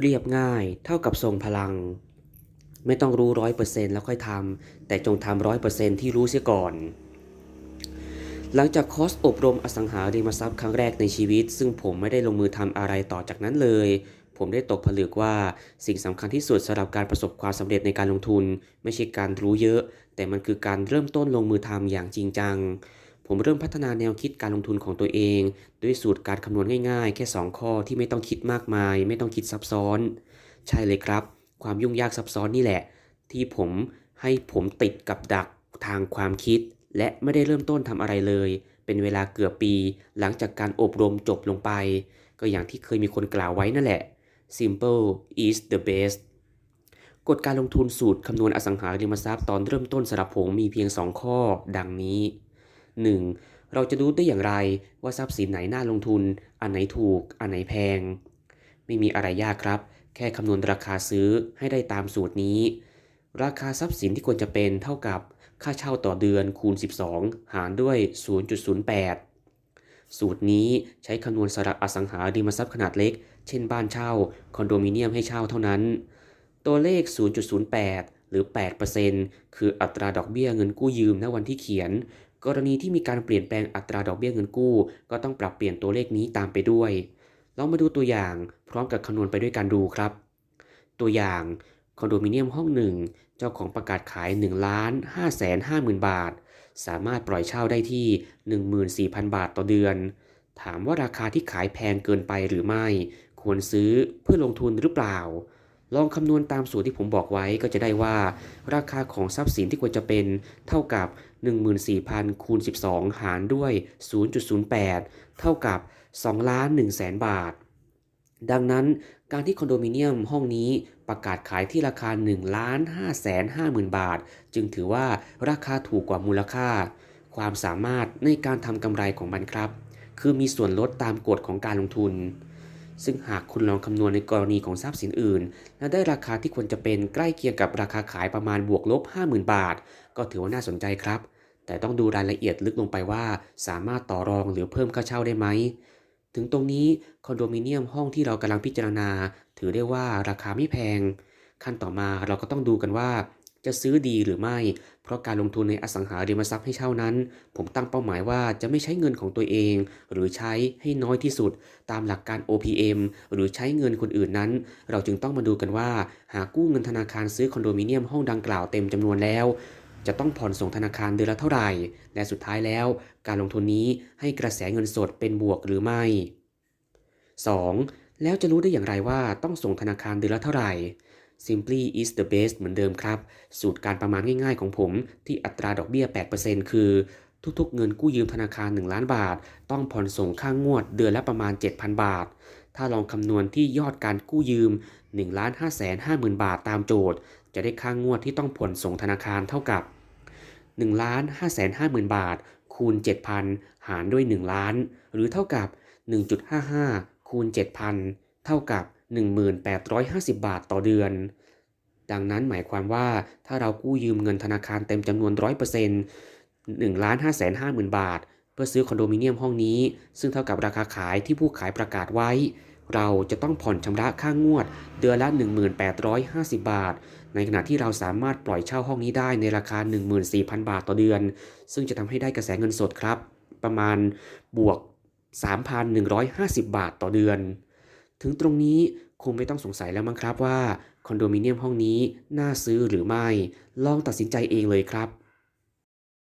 เรียบง่ายเท่ากับทรงพลัง ไม่ต้องรู้ร้อยเปอร์เซ็นต์แล้วค่อยทำแต่จงทำร้อยเปอร์เซ็นต์ที่รู้เสียก่อน หลังจากคอร์สอบรมอสังหาริมทรัพย์ครั้งแรกในชีวิต ซึ่งผมไม่ได้ลงมือทำอะไรต่อจากนั้นเลย ผมได้ตกผลึกว่าสิ่งสำคัญที่สุดสำหรับการประสบความสำเร็จในการลงทุน ไม่ใช่การรู้เยอะ แต่มันคือการเริ่มต้นลงมือทำอย่างจริงจัง ผมเริ่มพัฒนาแนวคิดการลงทุนของตัวเอง ด้วยสูตรการคำนวณง่ายๆ แค่ 2 ข้อที่ไม่ต้องคิดมากมาย ไม่ต้องคิดซับซ้อน ใช่เลยครับ ความยุ่งยากซับซ้อนนี่แหละ ที่ผมให้ผมติดกับดักทางความคิด และไม่ได้เริ่มต้นทำอะไรเลย เป็นเวลาเกือบปี หลังจากการอบรมจบลงไป ก็อย่างที่เคยมีคนกล่าวไว้นั่นแหละ simple is the best กฎการลงทุนสูตรคำนวณอสังหาริมทรัพย์ตอนเริ่มต้นสำหรับผมมีเพียง 2 ข้อ ดังนี้ 1. เราจะรู้ได้อย่างไรว่าทรัพย์สินไหนน่าลงทุน อันไหนถูก อันไหนแพง ไม่มีอะไรยากครับ แค่คำนวณราคาซื้อให้ได้ตามสูตรนี้ ราคาทรัพย์สินที่ควรจะเป็นเท่ากับค่าเช่าต่อเดือนคูณ 12 หารด้วย 0.08 สูตรนี้ใช้คำนวณสรับอสังหาริมทรัพย์ขนาดเล็ก เช่นบ้านเช่า คอนโดมิเนียมให้เช่าเท่านั้น ตัวเลข 0.08 หรือ 8%คืออัตราดอกเบี้ยเงินกู้ยืมณวันที่เขียน กรณีที่มีการเปลี่ยนแปลงอัตราดอกเบี้ยเงินกู้ ก็ต้องปรับเปลี่ยนตัวเลขนี้ตามไปด้วยลองมาดูตัวอย่างพร้อมกับคำนวณไปด้วยกันดูครับ ตัวอย่างคอนโดมิเนียมห้องหนึ่งเจ้าของประกาศขาย1ล้าน5แสน5หมื่นบาท สามารถปล่อยเช่าได้ที่ 14,000 บาทต่อเดือน ถามว่าราคาที่ขายแพงเกินไปหรือไม่ ควรซื้อเพื่อลงทุนหรือเปล่า ลองคำนวณตามสูตรที่ผมบอกไว้ก็จะได้ว่า ราคาของทรัพย์สินที่ควรจะเป็นเท่ากับ 14,000คูณ12 หารด้วย 0.08 เท่ากับ2ล้าน1แสนบาท ดังนั้นการที่คอนโดมิเนียมห้องนี้ประกาศขายที่ราคา1ล้าน5แสน5หมื่นบาท จึงถือว่าราคาถูกกว่ามูลค่า ความสามารถในการทำกำไรของมันครับ คือมีส่วนลดตามกฎของการลงทุน ซึ่งหากคุณลองคำนวณในกรณีของทรัพย์สินอื่น และได้ราคาที่ควรจะเป็นใกล้เคียงกับราคาขายประมาณบวกลบ 50,000 บาท ก็ถือว่าน่าสนใจครับ แต่ต้องดูรายละเอียดลึกลงไปว่าสามารถต่อรองหรือเพิ่มค่าเช่าได้ไหม ถึงตรงนี้คอนโดมิเนียมห้องที่เรากำลังพิจารณา ถือได้ว่าราคาไม่แพง ขั้นต่อมาเราก็ต้องดูกันว่า จะซื้อดีหรือไม่ เพราะการลงทุนในอสังหาริมทรัพย์ให้เช่านั้น ผมตั้งเป้าหมายว่าจะไม่ใช้เงินของตัวเอง หรือใช้ให้น้อยที่สุด ตามหลักการ OPM หรือใช้เงินคนอื่นนั้น เราจึงต้องมาดูกันว่า หากกู้เงินธนาคารซื้อคอนโดมิเนียมห้องดังกล่าวเต็มจำนวนแล้วจะต้องผ่อนส่งธนาคารเดือนละเท่าไหร่ และสุดท้ายแล้ว การลงทุนนี้ให้กระแสเงินสดเป็นบวกหรือไม่ 2. แล้วจะรู้ได้อย่างไรว่าต้องส่งธนาคารเดือนละเท่าไหร่ Simply is the best เหมือนเดิมครับ สูตรการประมาณง่ายๆของผมที่อัตราดอกเบี้ย 8%คือ ทุกๆ เงินกู้ยืมธนาคาร 1 ล้านบาท ต้องผ่อนส่งค่างวดเดือนละประมาณ 7,000 บาท ถ้าลองคำนวณที่ยอดการกู้ยืม1ล้าน5แสน5หมื่นบาทตามโจทย์ จะได้ค่างวดที่ต้องผ่อนส่งธนาคารเท่ากับ1ล้าน5แสน5หมื่นบาท คูณ 7,000 หารด้วย 1 ล้าน หรือเท่ากับ 1.55 คูณ 7,000 เท่ากับ 1850 บาทต่อเดือน ดังนั้นหมายความว่าถ้าเรากู้ยืมเงินธนาคารเต็มจำนวน 100% 1ล้าน5แสน5หมื่นบาท เพื่อซื้อคอนโดมิเนียมห้องนี้ ซึ่งเท่ากับราคาขายที่ผู้ขายประกาศไว้ เราจะต้องผ่อนชำระค่างวด เดือนละ 1850 บาท ในขณะที่เราสามารถปล่อยเช่าห้องนี้ได้ในราคา 14,000 บาทต่อเดือน ซึ่งจะทำให้ได้กระแสเงินสดครับ ประมาณบวก 3,150 บาทต่อเดือน ถึงตรงนี้คงไม่ต้องสงสัยแล้วมั้งครับว่าคอนโดมิเนียมห้องนี้น่าซื้อหรือไม่ ลองตัดสินใจเองเลยครับ